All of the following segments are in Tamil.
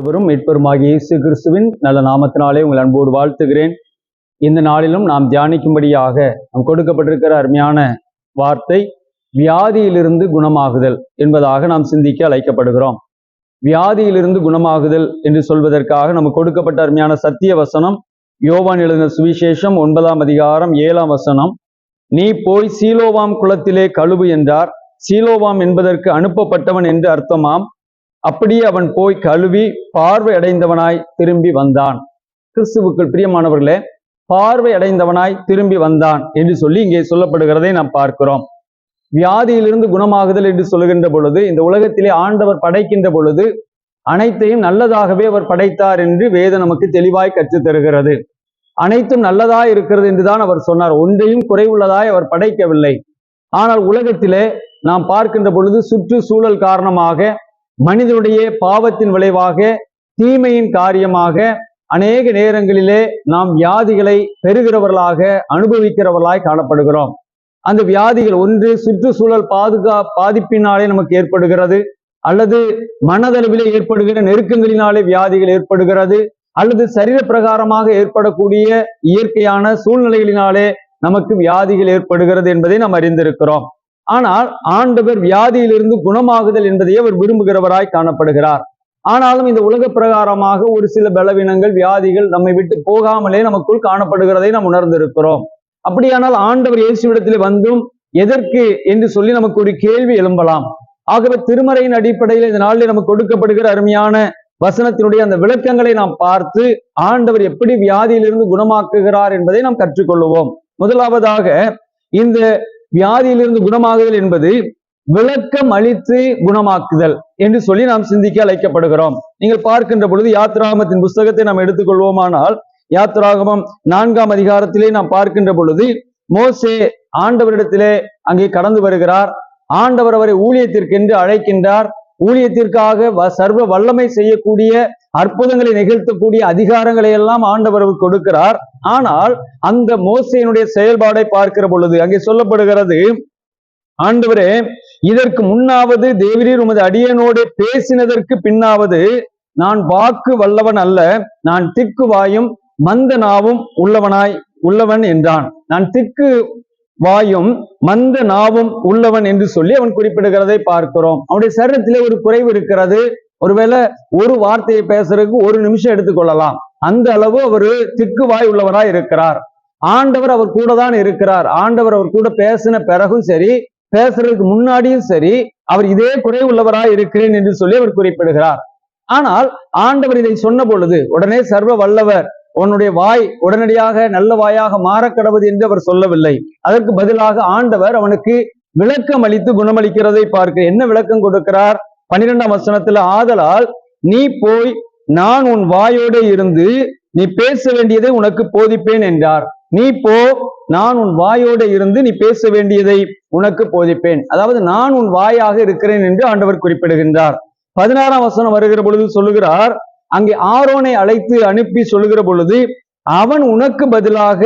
ஆண்டவரும் மீட்பருமாகிய இயேசு கிறிஸ்துவின் நல்ல நாமத்தினாலே உங்கள் அன்போடு வாழ்த்துகிறேன். இந்த நாளிலும் நாம் தியானிக்கும்படியாக நாம் கொடுக்கப்பட்டிருக்கிற அருமையான வார்த்தை வியாதியிலிருந்து குணமாகுதல் என்பதாக நாம் சிந்திக்க அழைக்கப்படுகிறோம். வியாதியிலிருந்து குணமாகுதல் என்று சொல்வதற்காக நமக்கு கொடுக்கப்பட்ட அருமையான சத்திய வசனம் யோவான் எழுதின சுவிசேஷம் ஒன்பதாம் அதிகாரம் ஏழாம் வசனம் நீ போய் சீலோவாம் குளத்திலே கழுவு என்றார். சீலோவாம் என்பதற்கு அனுப்பப்பட்டவன் என்று அர்த்தமாம். அப்படியே அவன் போய் கழுவி பார்வை அடைந்தவனாய் திரும்பி வந்தான். கிறிஸ்துவுக்குள் பிரியமானவர்களே பார்வை அடைந்தவனாய் திரும்பி வந்தான் என்று சொல்லி இங்கே சொல்லப்படுகிறதை நாம் பார்க்கிறோம். வியாதியிலிருந்து குணமாகுதல் என்று சொல்லுகின்ற பொழுது இந்த உலகத்திலே ஆண்டவர் படைக்கின்ற பொழுது அனைத்தையும் நல்லதாகவே அவர் படைத்தார் என்று வேத நமக்கு தெளிவாய் கற்று தருகிறது. அனைத்தும் நல்லதாய் இருக்கிறது என்றுதான் அவர் சொன்னார். ஒன்றையும் குறைவுள்ளதாய் அவர் படைக்கவில்லை. ஆனால் உலகத்திலே நாம் பார்க்கின்ற பொழுது சுற்றுச்சூழல் காரணமாக மனிதனுடைய பாவத்தின் விளைவாக தீமையின் காரியமாக அநேக நேரங்களிலே நாம் வியாதிகளை பெறுகிறவர்களாக அனுபவிக்கிறவர்களாய் காணப்படுகிறோம். அந்த வியாதிகள் ஒன்று சுற்றுச்சூழல் பாதுகா பாதிப்பினாலே நமக்கு ஏற்படுகிறது அல்லது மனதளவிலே ஏற்படுகிற நெருக்கங்களினாலே வியாதிகள் ஏற்படுகிறது அல்லது சரீர பிரகாரமாக ஏற்படக்கூடிய இயற்கையான சூழ்நிலைகளினாலே நமக்கு வியாதிகள் ஏற்படுகிறது என்பதை நாம் அறிந்திருக்கிறோம். ஆனால் ஆண்டவர் வியாதியிலிருந்து குணமாகுதல் என்பதை அவர் விரும்புகிறவராய் காணப்படுகிறார். ஆனாலும் இந்த உலக பிரகாரமாக ஒரு சில பலவீனங்கள் வியாதிகள் நம்மை விட்டு போகாமலே நமக்குள் காணப்படுகிறதை நாம் உணர்ந்திருக்கிறோம். அப்படியானால் ஆண்டவர் இயேசுவிடத்தில் வந்தும் எதற்கு என்று சொல்லி நமக்கு ஒரு கேள்வி எழும்பலாம். ஆகவே திருமறையின் அடிப்படையில் இந்த நாளில் நமக்கு கொடுக்கப்படுகிற அருமையான வசனத்தினுடைய அந்த விளக்கங்களை நாம் பார்த்து ஆண்டவர் எப்படி வியாதியிலிருந்து குணமாக்குகிறார் என்பதை நாம் கற்றுக்கொள்வோம் முதலாவதாக இந்த வியாதியிலிருந்து குணமாகுதல் என்பது விளக்கம் அளித்து குணமாக்குதல் என்று சொல்லி நாம் சிந்திக்க அழைக்கப்படுகிறோம். நீங்கள் பார்க்கின்ற பொழுது யாத்ராகமத்தின் புஸ்தகத்தை நாம் எடுத்துக்கொள்வோமானால் யாத்ராகமம் நான்காம் அதிகாரத்திலே நாம் பார்க்கின்ற பொழுது மோசே ஆண்டவரிடத்திலே அங்கே கடந்து வருகிறார். ஆண்டவர் அவரை ஊழியத்திற்கென்று அழைக்கின்றார். ஊழியத்திற்காக வ- சர்வ வல்லமை செய்யக்கூடிய அற்புதங்களை நிகழ்த்தக்கூடிய அதிகாரங்களை எல்லாம் ஆண்டவர் கொடுக்கிறார். ஆனால் அந்த மோசையினுடைய செயல்பாடை பார்க்கிற பொழுது அங்கே சொல்லப்படுகிறது ஆண்டவரே இதற்கு முன்னாவது தேவரீர் உமது அடியனோடு பேசினதற்கு பின்னாவது நான் வாக்கு வல்லவன் அல்ல நான் திக்கு வாயும் மந்த நாவும் உள்ளவனாய் உள்ளவன் என்றான். நான் திக்கு வாயும் மந்த நாவும் உள்ளவன் என்று சொல்லி அவன் குறிப்பிடுகிறதை பார்க்கிறோம். அவனுடைய சரீரத்திலே ஒரு குறைவு இருக்கிறது. ஒருவேளை ஒரு வார்த்தையை பேசுறதுக்கு ஒரு நிமிஷம் எடுத்துக்கொள்ளலாம் அந்த அளவு அவர் திக்கு வாய் உள்ளவராய் இருக்கிறார். ஆண்டவர் அவர் கூட தான் இருக்கிறார். ஆண்டவர் அவர் கூட பேசின பிறகும் சரி பேசுறதுக்கு முன்னாடியும் சரி அவர் இதே குறை உள்ளவராய் இருக்கிறேன் என்று சொல்லி அவர் குறிப்பிடுகிறார். ஆனால் ஆண்டவர் இதை சொன்ன பொழுது உடனே சர்வ வல்லவர் உன்னுடைய வாய் உடனடியாக நல்ல வாயாக மாறக்கடவது என்று அவர் சொல்லவில்லை. அதற்கு பதிலாக ஆண்டவர் அவனுக்கு விளக்கம் அளித்து குணமளிக்கிறதை பார்க்க என்ன விளக்கம் கொடுக்கிறார்? பன்னிரெண்டாம் வசனத்துல ஆதலால் நீ போய் நான் உன் வாயோட இருந்து நீ பேச வேண்டியதை உனக்கு போதிப்பேன் என்றார். நீ போ நான் உன் வாயோட இருந்து நீ பேச வேண்டியதை உனக்கு போதிப்பேன். அதாவது நான் உன் வாயாக இருக்கிறேன் என்று ஆண்டவர் குறிப்பிடுகின்றார். பதினாறாம் வசனம் வருகிற பொழுது சொல்லுகிறார் அங்கே ஆரோனை அழைத்து அனுப்பி சொல்லுகிற பொழுது அவன் உனக்கு பதிலாக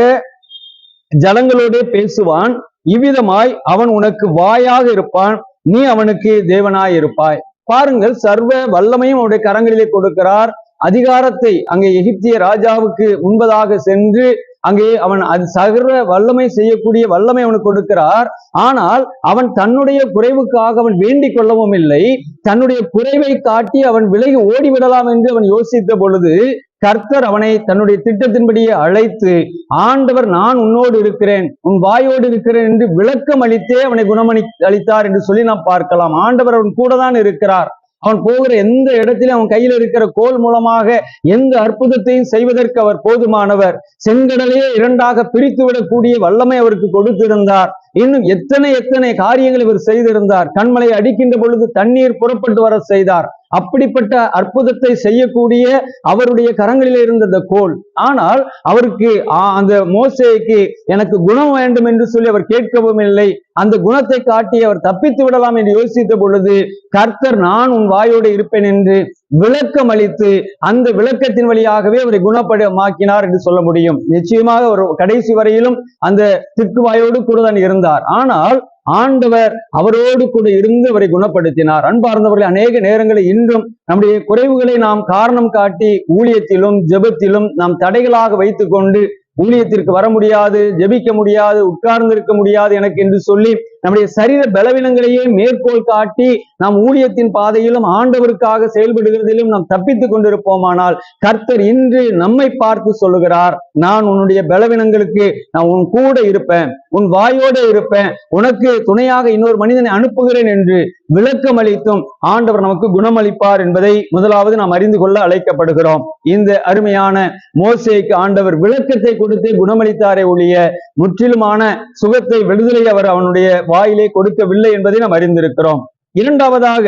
ஜலங்களோட பேசுவான். இவ்விதமாய் அவன் உனக்கு வாயாக இருப்பான். நீ அவனுக்கு தேவனாய் இருப்பாய். பாருங்கள் சர்வ வல்லமையும் அவருடைய கரங்களிலே கொடுக்கிறார். அதிகாரத்தை அங்கே எகிப்திய ராஜாவுக்கு முன்பதாக சென்று அங்கே அவன் அது சகர வல்லமை செய்யக்கூடிய வல்லமை அவனுக்கு கொடுக்கிறார். ஆனால் அவன் தன்னுடைய குறைவுக்காக அவன் வேண்டிக் கொள்ளவும் இல்லை. தன்னுடைய குறைவை காட்டி அவன் விலகி ஓடிவிடலாம் என்று அவன் யோசித்த பொழுது கர்த்தர் அவனை தன்னுடைய திட்டத்தின்படியே அழைத்து ஆண்டவர் நான் உன்னோடு இருக்கிறேன். உன் வாயோடு இருக்கிறேன் என்று விளக்கம் அளித்தே அவனை குணமளி அளித்தார் என்று சொல்லி நாம் பார்க்கலாம். ஆண்டவர் அவன் கூட தான் இருக்கிறார். அவன் போகிற எந்த இடத்திலும் அவன் கையில் இருக்கிற கோல் மூலமாக எந்த அற்புதத்தையும் செய்வதற்கு அவர் போதுமானவர். செங்கடலையே இரண்டாக பிரித்து விடக்கூடிய வல்லமை அவருக்கு கொடுத்திருந்தார். இன்னும் எத்தனை எத்தனை காரியங்கள் இவர் செய்திருந்தார். கண்மலை அடிக்கின்ற பொழுது தண்ணீர் புறப்பட்டு வர செய்தார். அப்படிப்பட்ட அற்புதத்தை செய்யக்கூடிய அவருடைய கரங்களில் இருந்த அந்த கோல். ஆனால் அவருக்கு ஆ, அந்த மோசைக்கு எனக்கு குணம் வேண்டும் என்று சொல்லி அவர் கேட்கவும் இல்லை. அந்த குணத்தை காட்டி அவர் தப்பித்து விடலாம் என்று யோசித்த பொழுது கர்த்தர் நான் உன் வாயோடு இருப்பேன் என்று விளக்கம் அளித்து அந்த விளக்கத்தின் வழியாகவே அவரை குணப்படமாக்கினார் என்று சொல்ல முடியும். நிச்சயமாக அவர் கடைசி வரையிலும் அந்த திக்குவாயோடு கூட தான் இருந்தார். ஆனால் ஆண்டவர் அவரோடு கூட இருந்து அவரை குணப்படுத்தினார். அன்பார்ந்தவர்கள் அநேக நேரங்களில் இன்றும் நம்முடைய குறைவுகளை நாம் காரணம் காட்டி ஊழியத்திலும் ஜெபத்திலும் நாம் தடைகளாக வைத்துக்கொண்டு ஊழியத்திற்கு வர முடியாது ஜெபிக்க முடியாது உட்கார்ந்திருக்க முடியாது எனக்கு என்று சொல்லி நம்முடைய சரீர பலவீனங்களையே மேற்கோள் காட்டி நாம் ஊழியத்தின் பாதையிலும் ஆண்டவருக்காக செயல்படுகிறதிலும் நாம் தப்பித்துக் கொண்டிருப்போமானால் கர்த்தர் இன்று நம்மை பார்த்து சொல்லுகிறார் நான் உன்னுடைய பலவீனங்களுக்கு நான் உன் கூட இருப்பேன் உன் வாயோட இருப்பேன் உனக்கு துணையாக இன்னொரு மனிதனை அனுப்புகிறேன் என்று விளக்கம் அளித்தும் ஆண்டவர் நமக்கு குணமளிப்பார் என்பதை முதலாவது நாம் அறிந்து கொள்ள அழைக்கப்படுகிறோம். இந்த அருமையான மோசைக்கு ஆண்டவர் விளக்கத்தை கொடுத்து குணமளித்தாரே ஒழிய முற்றிலுமான சுகத்தை விடுதலை அவர் அவனுடைய வாயிலே கொடுக்கவில்லை என்பதை நாம் அறிந்திருக்கிறோம். இரண்டாவதாக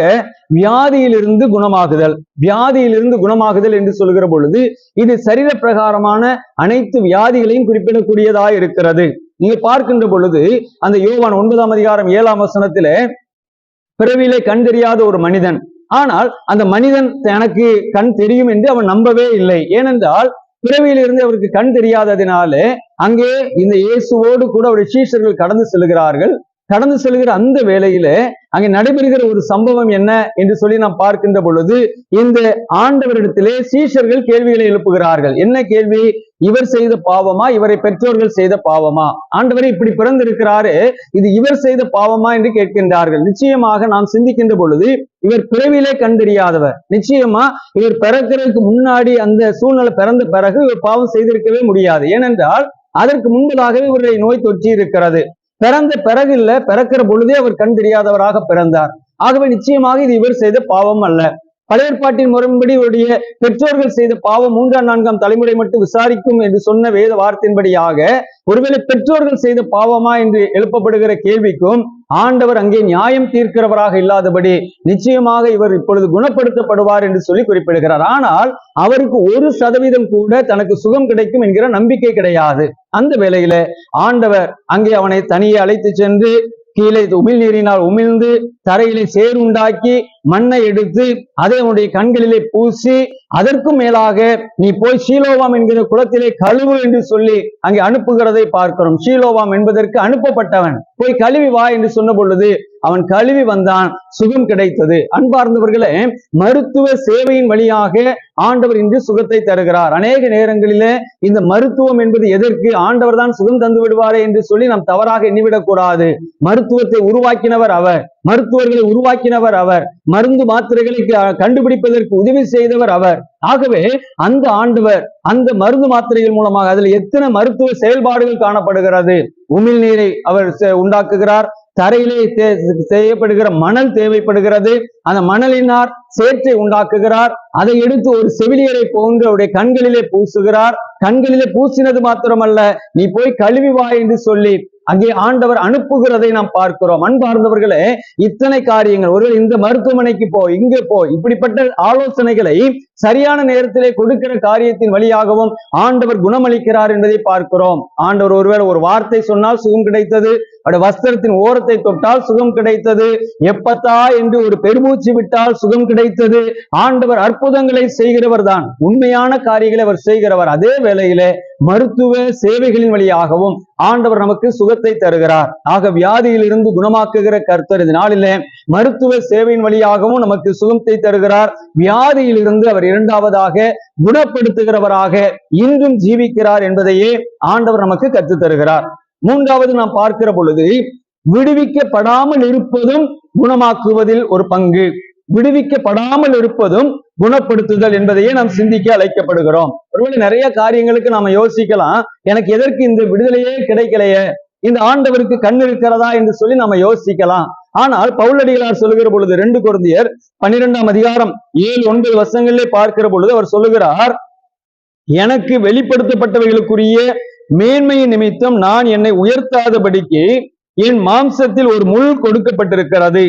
வியாதியிலிருந்து குணமாகுதல். வியாதியிலிருந்து குணமாகுதல் என்று சொல்கிற பொழுது இது சரீர பிரகாரமான அனைத்து வியாதிகளையும் குறிப்பிடக்கூடியதாக இருக்கிறது. நீங்க பார்க்கின்ற பொழுது அந்த யோவான் ஒன்பதாம் அதிகாரம் ஏழாம் வசனத்தில பிறவியிலே கண் தெரியாத ஒரு மனிதன். ஆனால் அந்த மனிதன் தனக்கு கண் தெரியும் என்று அவன் நம்பவே இல்லை. ஏனென்றால் பிறவியிலிருந்து அவருக்கு கண் தெரியாததினாலே அங்கே இந்த இயேசுவோடு கூட அவருடைய சீஷர்கள் கடந்து செல்கிறார்கள். கடந்து செல்கிற அந்த வேளையில அங்கே நடைபெறுகிற ஒரு சம்பவம் என்ன என்று சொல்லி நாம் பார்க்கின்ற பொழுது இந்த ஆண்டவரிடத்திலே சீஷர்கள் கேள்விகளை எழுப்புகிறார்கள். என்ன கேள்வி? இவர் செய்த பாவமா? இவரை பெற்றோர்கள் செய்த பாவமா? ஆண்டவரை இப்படி பிறந்திருக்கிறாரு இது இவர் செய்த பாவமா என்று கேட்கின்றார்கள். நிச்சயமாக நாம் சிந்திக்கின்ற பொழுது இவர் பிறவிலே கண்டறியாதவர். நிச்சயமா இவர் பிறக்கிறதுக்கு முன்னாடி அந்த சூழ்நிலை பிறந்த பிறகு இவர் பாவம் செய்திருக்கவே முடியாது. ஏனென்றால் அதற்கு முன்பதாகவே இவருடைய நோய் தொற்றி இருக்கிறது பிறந்த பிறகு இல்ல பிறக்கிற பொழுதே அவர் கண் தெரியாதவராக பிறந்தார். ஆகவே நிச்சயமாக இது இவர் செய்த பாவம் அல்ல. பழையற்பாட்டின் முறைப்படி இவருடைய பெற்றோர்கள் செய்த பாவம் மூன்றாம் நான்காம் தலைமுறை மட்டும் விசாரிக்கும் என்று சொன்ன வேத வார்த்தையின்படியாக ஒருவேளை பெற்றோர்கள் செய்த பாவமா என்று எழுப்பப்படுகிற கேள்விக்கும் ஆண்டவர் அங்கே நியாயம் தீர்க்கிறவராக இல்லாதபடி நிச்சயமாக இவர் இப்பொழுது குணப்படுத்தப்படுவார் என்று சொல்லி குறிப்பிடுகிறார். ஆனால் அவருக்கு ஒரு சதவீதம் கூட தனக்கு சுகம் கிடைக்கும் என்கிற நம்பிக்கை கிடையாது. அந்த வேளையில ஆண்டவர் அங்கே அவனை தனியே அழைத்து சென்று கீழே உமிழ் நீரினால் உமிழ்ந்து தரையிலே சேர் உண்டாக்கி மண்ணை எடுத்து அதை உன்னுடைய கண்களிலே பூசி அதற்கும் மேலாக நீ போய் ஷீலோவாம் என்கிற குளத்திலே கழுவு என்று சொல்லி அங்கே அனுப்புகிறதை பார்க்கிறோம். ஷீலோவாம் என்பதற்கு அனுப்பப்பட்டவன். போய் கழுவி வா என்று சொன்ன பொழுது அவன் கழுவி வந்தான். சுகம் கிடைத்தது. அன்பார்ந்தவர்களே மருத்துவ சேவையின் வழியாக ஆண்டவர் இன்று சுகத்தை தருகிறார். அநேக நேரங்களிலே இந்த மருத்துவம் என்பது எதற்கு? ஆண்டவர் தான் சுகம் தந்து விடுவாரே என்று சொல்லி நாம் தவறாக எண்ணிவிடக் கூடாது மருத்துவத்தை உருவாக்கினவர் அவர். மருத்துவர்களை உருவாக்கினவர் அவர். மருந்து மாத்திரைகளை கண்டுபிடிப்பதற்கு உதவி செய்தவர் அவர். ஆகவே அந்த ஆண்டவர் அந்த மருந்து மாத்திரைகள் மூலமாக அதில் எத்தனை மருத்துவ செயல்பாடுகள் காணப்படுகிறது. உமிழ் நீரை அவர் செ- உண்டாக்குகிறார். தரையிலே செய்யப்படுகிற மணல் தேவைப்படுகிறது. அந்த மணலினார் சேற்றை உண்டாக்குகிறார். அதை எடுத்து ஒரு செவிலியரை போன்று அவருடைய கண்களிலே பூசுகிறார். கண்களிலே பூசினது மாத்திரமல்ல. நீ போய் கழுவி வா என்று சொல்லி அங்கே ஆண்டவர் அனுப்புகிறதை நாம் பார்க்கிறோம். அன்பார்ந்தவர்களே இத்தனை காரியங்கள். ஒருவேளை இந்த மருத்துவமனைக்கு போ இங்கே போ. இப்படிப்பட்ட ஆலோசனைகளை சரியான நேரத்திலே கொடுக்கிற காரியத்தின் வழியாகவும் ஆண்டவர் குணமளிக்கிறார் என்பதை பார்க்கிறோம். ஆண்டவர் ஒருவேளை ஒரு வார்த்தை சொன்னால் சுகம் கிடைத்தது அவருடைய வஸ்திரத்தின் ஓரத்தை தொட்டால் சுகம் கிடைத்தது. எப்பத்தா என்று ஒரு பெருமூச்சு விட்டால் சுகம் கிடைத்தது. ஆண்டவர் அற்புதங்களை செய்கிறவர் தான் உண்மையான காரியங்களை அவர் செய்கிறவர். அதே வேளையிலே மருத்துவ சேவைகளின் வழியாகவும் ஆண்டவர் நமக்கு சுகத்தை தருகிறார். ஆக வியாதியிலிருந்து குணமாக்குகிற கர்த்தர் இந்த நாளிலே மருத்துவ சேவையின் வழியாகவும் நமக்கு சுகத்தை தருகிறார். வியாதியிலிருந்து அவர் இரண்டாவதாக குணப்படுத்துகிறவராக இன்றும் ஜீவிக்கிறார் என்பதையே ஆண்டவர் நமக்கு கற்றுத் தருகிறார் மூன்றாவது நாம் பார்க்கிற பொழுது விடுவிக்கப்படாமல் இருப்பதும் குணமாக்குவதில் ஒரு பங்கு. விடுவிக்கப்படாமல் இருப்பதும் குணப்படுத்துதல் என்பதையே நாம் சிந்திக்க அழைக்கப்படுகிறோம். ஒருவேளை நிறைய காரியங்களுக்கு நாம யோசிக்கலாம் எனக்கு எதற்கு இந்த விடுதலையே கிடைக்கலையே? இந்த ஆண்டவருக்கு கண் இருக்கிறதா என்று சொல்லி நாம யோசிக்கலாம். ஆனால் பவுலடிகளார் சொல்லுகிற பொழுது ரெண்டு குருந்தியர் பன்னிரெண்டாம் அதிகாரம் ஏழு ஒன்பது வருஷங்களிலே பார்க்கிற பொழுது அவர் சொல்லுகிறார் எனக்கு வெளிப்படுத்தப்பட்டவைகளுக்குரிய மேன்மையின் நிமித்தம் நான் என்னை உயர்த்தாதபடிக்கு என் மாம்சத்தில் ஒரு முள் கொடுக்கப்பட்டிருக்கிறது.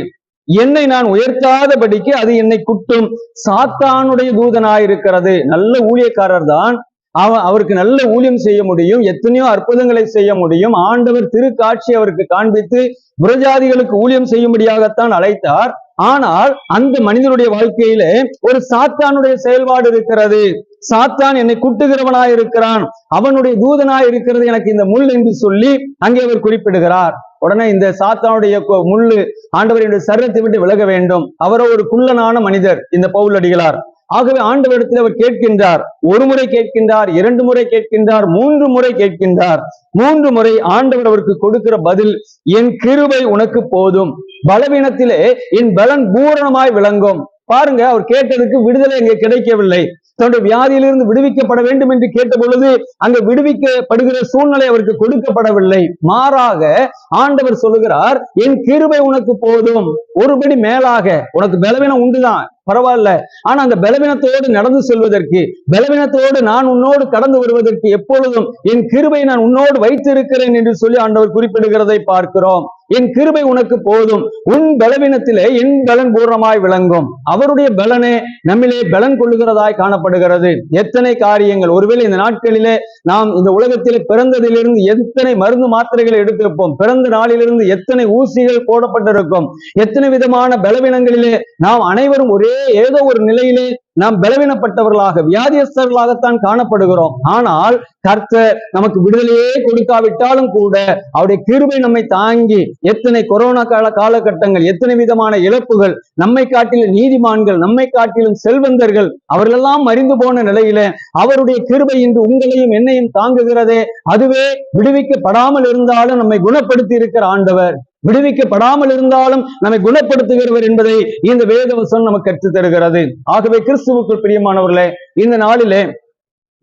என்னை நான் உயர்த்தாதபடிக்கு அது என்னை குட்டும். சாத்தானுடைய தூதனாயிருக்கிறது. நல்ல ஊழியக்காரர் தான் அவன் அவருக்கு நல்ல ஊழியம் செய்ய முடியும். எத்தனையோ அற்புதங்களை செய்ய முடியும். ஆண்டவர் திருக்காட்சி அவருக்கு காண்பித்து புரஜாதிகளுக்கு ஊழியம் செய்யும்படியாகத்தான் அழைத்தார். ஆனால் அந்த மனிதனுடைய வாழ்க்கையிலே ஒரு சாத்தானுடைய செயல்பாடு இருக்கிறது. சாத்தான் என்னை குட்டுகிறவனாய் இருக்கிறான் அவனுடைய தூதனாய் இருக்கிறது எனக்கு இந்த முள் என்று சொல்லி அங்கே அவர் குறிப்பிடுகிறார். உடனே இந்த சாத்தானுடைய முள்ளு ஆண்டவருடைய சரீரத்தை விட்டு விலக வேண்டும். அவரோ ஒரு குள்ளனான மனிதர் இந்த பவுலடிகளார் ஆகவே ஆண்டவரிடத்தில் அவர் கேட்கின்றார். ஒரு முறை கேட்கின்றார் இரண்டு முறை கேட்கின்றார் மூன்று முறை கேட்கின்றார். மூன்று முறை ஆண்டவர் அவருக்கு கொடுக்கிற பதில் என் கிருபை உனக்கு போதும். பலவீனத்திலே என் பலன் பூரணமாய் விளங்கும். பாருங்க அவர் கேட்டதுக்கு விடுதலை அங்கே கிடைக்கவில்லை. தன்னுடைய வியாதியிலிருந்து விடுவிக்கப்பட வேண்டும் என்று கேட்ட பொழுது அங்கு விடுவிக்கப்படுகிற சூழ்நிலை அவருக்கு கொடுக்கப்படவில்லை. மாறாக ஆண்டவர் சொல்லுகிறார் என் கிருபை உனக்கு போதும். ஒருபடி மேலாக. உனக்கு பலவீனம் உண்டுதான். பரவாயில்ல. ஆனா அந்த பலவீனத்தோடு நடந்து செல்வதற்கு பலவீனத்தோடு நான் உன்னோடு கடந்து வருவதற்கு எப்பொழுதும் என் கிருபை நான் உன்னோடு வைத்திருக்கிறேன் என்று சொல்லி ஆண்டவர் குறிப்பிடுகிறதை பார்க்கிறோம். என் கிருபை உனக்கு போதும். உன் பலவீனத்திலே என் பலன் பூர்ணமாய் விளங்கும். அவருடைய பலனே நம்மிலே பலன் கொள்ளுகிறதாய் காணப்படுகிறது. எத்தனை காரியங்கள். ஒருவேளை இந்த நாட்களிலே நாம் இந்த உலகத்திலே பிறந்ததிலிருந்து எத்தனை மருந்து மாத்திரைகளை எடுத்திருப்போம். பிறந்த நாளிலிருந்து எத்தனை ஊசிகள் போடப்பட்டிருக்கும். எத்தனை விதமான பலவீனங்களிலே நாம் அனைவரும் ஒரே நிலையிலே ஏதோ ஒரு நிலையிலே நாம் பலவீனப்பட்டவர்களாக வியாதியஸ்தர்களாகத்தான் காணப்படுகிறோம். ஆனால் கர்த்தர் நமக்கு விடுதலையே கொடுக்காவிட்டாலும் கூட அவருடைய கிருபை நம்மை தாங்கி எத்தனை கொரோனா கால காலகட்டங்கள் எத்தனை விதமான இழப்புகள் நம்மை காட்டிலும் நீதிமான்கள் நம்மை காட்டிலும் செல்வந்தர்கள் அவர்களெல்லாம் மறிந்து போன நிலையில அவருடைய கிருபை இன்று உங்களையும் என்னையும் தாங்குகிறதே அதுவே விடுவிக்கப்படாமல் இருந்தாலும் நம்மை குணப்படுத்தி இருக்கிற ஆண்டவர். விடுவிக்கப்படாமல் இருந்தாலும் நம்மை குணப்படுத்துகிறவர் என்பதை இந்த வேதவசம் நமக்கு கற்று தருகிறது. ஆகவே கிறிஸ்துவுக்குள் பிரியமானவர்களே இந்த நாளிலே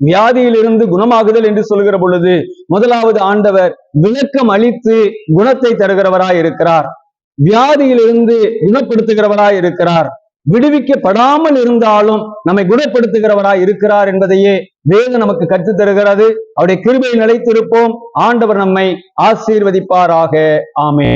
வியாதியிலிருந்து குணமாகுதல் என்று சொல்கிற பொழுது முதலாவது ஆண்டவர் விளக்கம் அளித்து குணத்தை தருகிறவராய் இருக்கிறார் வியாதியிலிருந்து குணப்படுத்துகிறவராய் இருக்கிறார் விடுவிக்கப்படாமல் இருந்தாலும் நம்மை குணப்படுத்துகிறவராய் இருக்கிறார் என்பதையே வேதம் நமக்கு கற்றுத் தருகிறது. அவருடைய கிருபையில் நிலைத்திருப்போம். ஆண்டவர் நம்மை ஆசீர்வதிப்பாராக. ஆமே